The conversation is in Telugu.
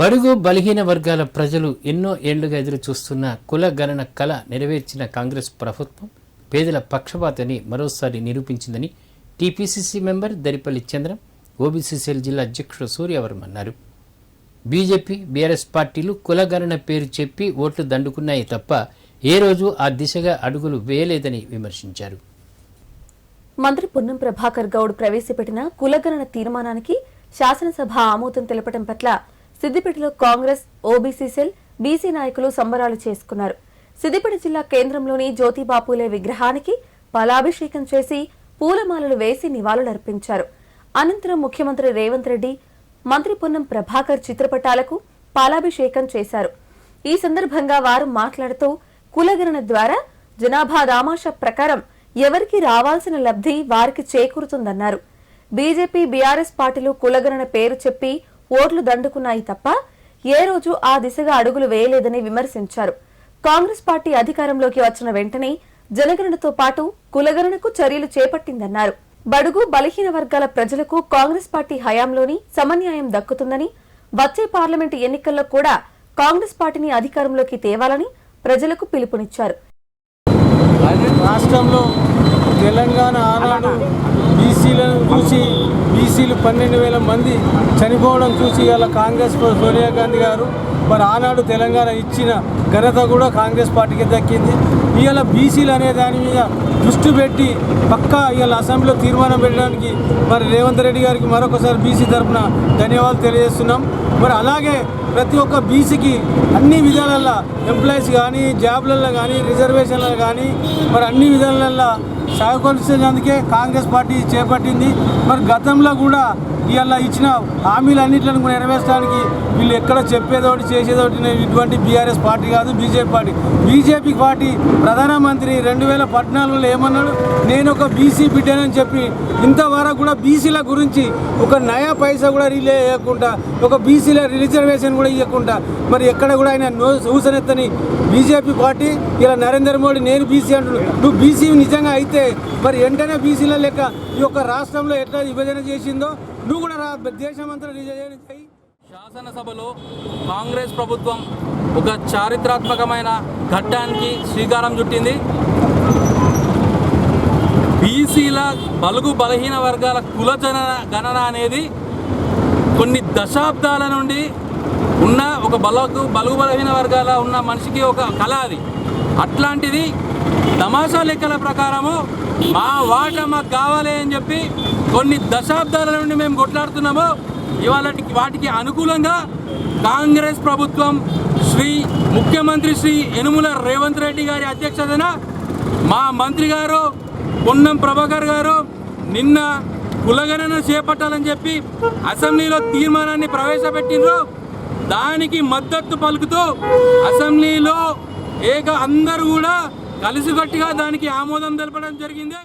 బడుగు బలహీన వర్గాల ప్రజలు ఎన్నో ఏళ్ళుగా ఎదురు చూస్తున్న కుల గణన కళ నెరవేర్చిన కాంగ్రెస్ ప్రభుత్వం పేదల పక్షపాతని మరోసారి నిరూపించిందని TPCC member Daripalli Chandram OBCCL జిల్లా అధ్యక్షుడు సూర్యవర్మ అన్నారు. బీజేపీ బీఆర్ఎస్ పార్టీలు కులగణన పేరు చెప్పి ఓట్లు దండుకున్నాయి తప్ప ఏ రోజు ఆ దిశగా అడుగులు వేయలేదని విమర్శించారు. మంత్రి పొన్నం ప్రభాకర్ గౌడ్ ప్రవేశపెట్టిన కులగణన తీర్మానానికి శాసనసభ ఆమోదం తెలపడం పట్ల సిద్దిపేటలో కాంగ్రెస్ ఓబీసీ సెల్ బీసీ నాయకులు సంబరాలు చేసుకున్నారు. సిద్దిపేట జిల్లా కేంద్రంలోని జ్యోతిబాపులే విగ్రహానికి పాలాభిషేకం చేసి పూలమాలలు వేసి నివాళులర్పించారు. అనంతరం ముఖ్యమంత్రి రేవంత్ రెడ్డి మంత్రి పొన్నం ప్రభాకర్ చిత్రపటాలకు పాలాభిషేకం చేశారు. ఈ సందర్భంగా వారు మాట్లాడుతూ కులగణన ద్వారా జనాభా రామాష ప్రకారం ఎవరికి రావాల్సిన లబ్ధి వారికి చేకూరుతుందన్నారు. బీజేపీ బీఆర్ఎస్ పార్టీలు కులగణన పేరు చెప్పి ఓట్లు దండుకున్నాయి తప్ప ఏ రోజు ఆ దిశగా అడుగులు వేయలేదని విమర్శించారు. కాంగ్రెస్ పార్టీ అధికారంలోకి వచ్చిన వెంటనే జనగణనతో పాటు కులగణనకు చర్యలు చేపట్టిందన్నారు. బడుగు బలహీన వర్గాల ప్రజలకు కాంగ్రెస్ పార్టీ హయాంలోని సమన్యాయం దక్కుతుందని వచ్చే పార్లమెంటు ఎన్నికల్లో కూడా కాంగ్రెస్ పార్టీని అధికారంలోకి తేవాలని ప్రజలకు పిలుపునిచ్చారు. రాష్ట్రంలో తెలంగాణ ఆనాడు బీసీలను చూసి బీసీలు పన్నెండు వేల మంది చనిపోవడం చూసి ఇవాళ కాంగ్రెస్ సోనియా గాంధీ గారు మరి ఆనాడు తెలంగాణ ఇచ్చిన ఘనత కూడా కాంగ్రెస్ పార్టీకి దక్కింది. ఇవాళ బీసీలు అనే దాని మీద దృష్టి పెట్టి పక్కా ఇవాళ అసెంబ్లీలో తీర్మానం పెట్టడానికి మరి రేవంత్ రెడ్డి గారికి మరొకసారి బీసీ తరఫున ధన్యవాదాలు తెలియజేస్తున్నాం. మరి అలాగే ప్రతి ఒక్క బీసీకి అన్ని విధాలల్లో ఎంప్లాయీస్ కానీ జాబ్లలో కానీ రిజర్వేషన్లలో కానీ మరి అన్ని విధాలల్లో సహకరించేందుకే కాంగ్రెస్ పార్టీ చేపట్టింది. మరి గతంలో కూడా ఇవాళ ఇచ్చిన హామీలన్నింటిని కూడా నెరవేర్చడానికి వీళ్ళు ఎక్కడ చెప్పేదోటి చేసేదోటి ఇటువంటి బీఆర్ఎస్ పార్టీ కాదు బీజేపీ పార్టీ. బీజేపీ పార్టీ ప్రధానమంత్రి రెండు వేల పద్నాలుగులో ఏమన్నాడు? నేను ఒక బీసీ బిడ్డనని చెప్పి ఇంతవరకు కూడా బీసీల గురించి ఒక నయా పైసా కూడా రిలే ఇవ్వకుండా ఒక బీసీల రిజర్వేషన్ కూడా ఇవ్వకుండా మరి ఎక్కడ కూడా ఆయన నో ఊసనెత్తని బీజేపీ పార్టీ ఇలా నరేంద్ర మోడీ నేను బీసీ అంటున్నాడు నువ్వు బీసీ నిజంగా అయితే మరి వెంటనే బీసీల లెక్క ఈ యొక్క రాష్ట్రంలో ఎట్లా విభజన చేసిందో నువ్వు కూడా రా దేశమంతా విభజన చేయి. శాసనసభలో కాంగ్రెస్ ప్రభుత్వం ఒక చారిత్రాత్మకమైన ఘట్టానికి శ్రీకారం చుట్టింది. బీసీల బలుగు బలహీన వర్గాల కుల జనన గణన అనేది కొన్ని దశాబ్దాల నుండి ఉన్న ఒక బలకు బలుగు బలహీన వర్గాల ఉన్న మనిషికి ఒక కళ అది. అట్లాంటిది తమాషా లెక్కల ప్రకారము మా వాట మాకు కావాలి అని చెప్పి కొన్ని దశాబ్దాల నుండి మేము కొట్లాడుతున్నాము. ఇవాళ వాటికి అనుకూలంగా కాంగ్రెస్ ప్రభుత్వం శ్రీ ముఖ్యమంత్రి శ్రీ యనుముల రేవంత్ రెడ్డి గారి అధ్యక్షతన మా మంత్రి గారు పొన్నం ప్రభాకర్ గారు నిన్న కులగణన చేపట్టాలని చెప్పి అసెంబ్లీలో తీర్మానాన్ని ప్రవేశపెట్టిండ్రు. దానికి మద్దతు పలుకుతూ అసెంబ్లీలో ఏక అందరూ కూడా కలిసికట్టుగా దానికి ఆమోదం తెలపడం జరిగింది.